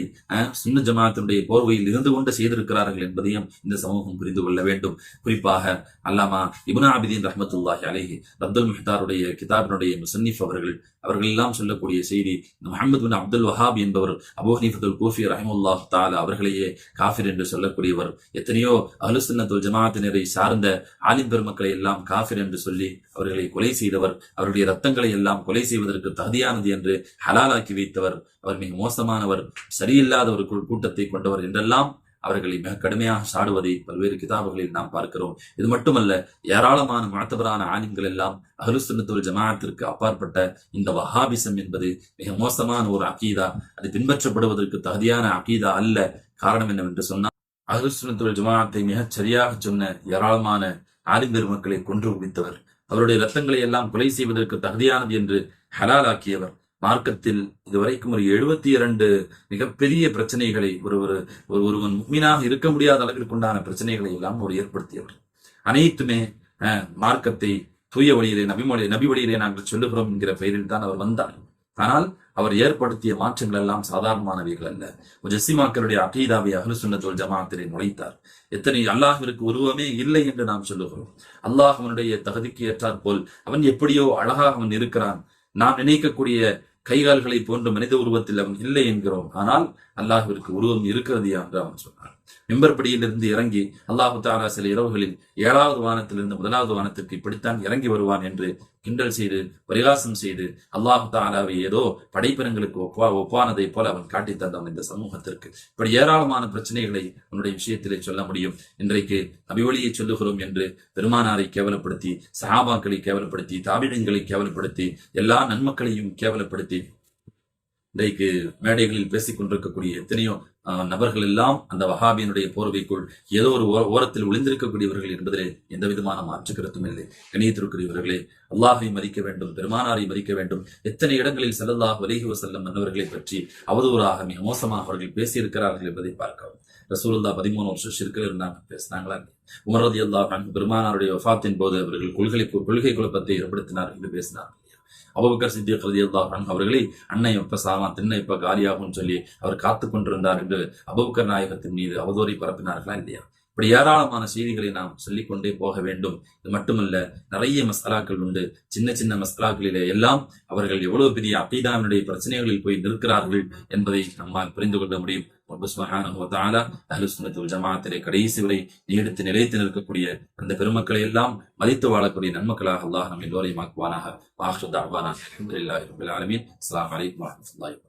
சுன்ன ஜமாத்தினுடைய போர்வையில் இருந்து கொண்டு செய்திருக்கிறார்கள் என்பதையும் இந்த சமூகம் புரிந்து கொள்ள வேண்டும். குறிப்பாக அல்லாமா இபுனா அபிதீன் ரஹமத்துல்லாஹி அலைஹி அப்துல் மெஹ்தாருடைய கிதாபினுடைய முசன்னிஃப் அவர்கள் அவர்கள் எல்லாம் சொல்லக்கூடிய செய்தி இந்த பின் அப்துல் வஹாப் என்பவர் அபு ஹனீஃபத்துல் கூஃபி ரஹிமுல்லாஹ் தாலா அவர்களையே காஃபிர் என்று சொல்லக்கூடியவர் எத்தனையோ அலுசுன்னத்துல் ஜமாத்தினரை சார்ந்த ஆலிம் பெருமக்களை எல்லாம் காஃபிர் என்று சொல்லி அவர்களை கொலை செய்தவர் அவருடைய ரத்தங்களை எல்லாம் கொலை செய்வதற்கு தகுதியானது என்று ஹலாலாக்கி வைத்தவர் அவர் மிக மோசமானவர் சரியில்லாத ஒரு கூட்டத்தை கொண்டவர் என்றெல்லாம் அவர்களை மிக கடுமையாக சாடுவதை பல்வேறு கிதாபுகளில் நாம் பார்க்கிறோம். இது மட்டுமல்ல ஏராளமான மனத்தவரான ஆலிம்கள் எல்லாம் அஹ்லுசுன்னத்துல் ஜமாத்திற்கு அப்பாற்பட்ட இந்த வஹாபிசம் என்பது மிக மோசமான ஒரு அகீதா. அது பின்பற்றப்படுவதற்கு தகுதியான அகீதா அல்ல. காரணம் என்னவென்று சொன்னால் அஹ்லுசுன்னத்துல் ஜமாத்தை மிகச் சரியாக சொன்ன ஏராளமான ஆலிம் பெருமக்களை கொன்று குவித்தவர். அவருடைய ரத்தங்களை எல்லாம் கொலை செய்வதற்கு தகுதியானது என்று ஹலாலாக்கியவர். மார்க்கத்தில் இதுவரைக்கும் ஒரு எழுபத்தி இரண்டு மிகப்பெரிய பிரச்சனைகளை ஒரு ஒரு ஒரு ஒருவன் மீனாக இருக்க முடியாத அளவிற்கு உண்டான பிரச்சனைகளை எல்லாம் அவர் ஏற்படுத்தியவர். அனைத்துமே அஹ், மார்க்கத்தை தூய வழியிலே நபிமொழி நபி வழியிலே நாங்கள் சொல்லுகிறோம் என்கிற பெயரில் தான் அவர் வந்தார். ஆனால் அவர் ஏற்படுத்திய மாற்றங்கள் எல்லாம் சாதாரணமானவைகள் அல்ல. ஜெசிமாக்களுடைய அகீதாவை அஹ்லுசுன்னத்துல் ஜமாத்திலே நுழைத்தார். எத்தனை அல்லாஹிற்கு உருவமே இல்லை என்று நாம் சொல்லுகிறோம். அல்லாஹ் அவனுடைய தகுதிக்கு ஏற்றாற் போல் அவன் எப்படியோ அழகாக அவன் இருக்கிறான். நாம் நினைக்கக்கூடிய கைகால்களை போன்ற மனித உருவத்தில் அவன் இல்லை என்கிறோம். ஆனால் அல்லாஹிற்கு உருவம் இருக்கிறது என்று அவன் சொன்னான். மெம்பர்படியிலிருந்து இறங்கி அல்லாஹு தாலா சில இரவுகளில் ஏழாவது வானத்திலிருந்து முதலாவது வானத்திற்கு இப்படித்தான் இறங்கி வருவான் என்று கிண்டல் செய்து பரிகாசம் செய்து அல்லாஹு தாலாவை ஏதோ படைப்பினங்களுக்கு ஒப்பா ஒப்பானதை போல அவன் காட்டி தந்தான் இந்த சமூகத்திற்கு. இப்படி ஏராளமான பிரச்சனைகளை உன்னுடைய விஷயத்திலே சொல்ல முடியும். இன்றைக்கு அபிவழியை சொல்லுகிறோம் என்று பெருமானாரை கேவலப்படுத்தி சஹாபாக்களை கேவலப்படுத்தி தாபிடங்களை கேவலப்படுத்தி எல்லா நன்மக்களையும் கேவலப்படுத்தி இன்றைக்கு மேடைகளில் பேசிக் கொண்டிருக்கக்கூடிய எத்தனையோ நபர்கள் எல்லாம் அந்த வஹாபியினுடைய போர்வைக்குள் ஏதோ ஒரு ஓரத்தில் ஒளிந்திருக்கக்கூடியவர்கள் என்பதிலே எந்த விதமான மாற்று கருத்தும் இல்லை. கணியத்திற்குரியவர்களே அல்லாஹை மறிக்க வேண்டும் பெருமானாரை மறிக்க வேண்டும். எத்தனை இடங்களில் செல்லல்லாஹ் அலைஹி செல்லம் மன்னவர்களை பற்றி அவதூறாக மிக மோசமாக அவர்கள் பேசியிருக்கிறார்கள் என்பதை பார்க்கவும் ரசூலுல்லாஹ் பதிமூணு வருஷம் ஷிர்கில் இருந்தாங்க பேசினாங்களா உமரதி ரலியல்லாஹு பெருமானாருடைய வஃபாத்தின் போது அவர்கள் கொள்கை கொள்கை குழப்பத்தை ஏற்படுத்தினார் என்று பேசினார் அபுபக்கர் சித்திக் ரலியல்லாஹு அன்ஹு அவர்களை அன்னை எப்ப சாவான் திண்ணை எப்ப காலியாகும் சொல்லி அவர் காத்து கொண்டிருந்தார் என்று அபுபக்கர் நாயகத்தின் மீது அவதூறை பரப்பினார்களா இல்லையா? இப்படி ஏராளமான செய்திகளை நாம் சொல்லிக்கொண்டே போக வேண்டும். இது மட்டுமல்ல நிறைய மஸ்தலாக்கள் உண்டு. சின்ன சின்ன மஸ்தலாக்களிலே எல்லாம் அவர்கள் எவ்வளவு பெரிய அகீதாவினுடைய பிரச்சனைகளில் போய் நிற்கிறார்கள் என்பதை நம்மால் புரிந்து கொள்ள முடியும். ஜமாத்திலே கடைசி வரை நீடித்து நிலைத்து நிற்கக்கூடிய அந்த பெருமக்களை எல்லாம் மதித்து வாழக்கூடிய நன்மக்களாக அல்லாஹ் நம் எல்லோரையும் ஆக்குவானாக. வாஹ்ரு தஅவானா. அல்ஹம்துலில்லாஹி ரப்பில் ஆலமீன். அஸ்ஸலாமு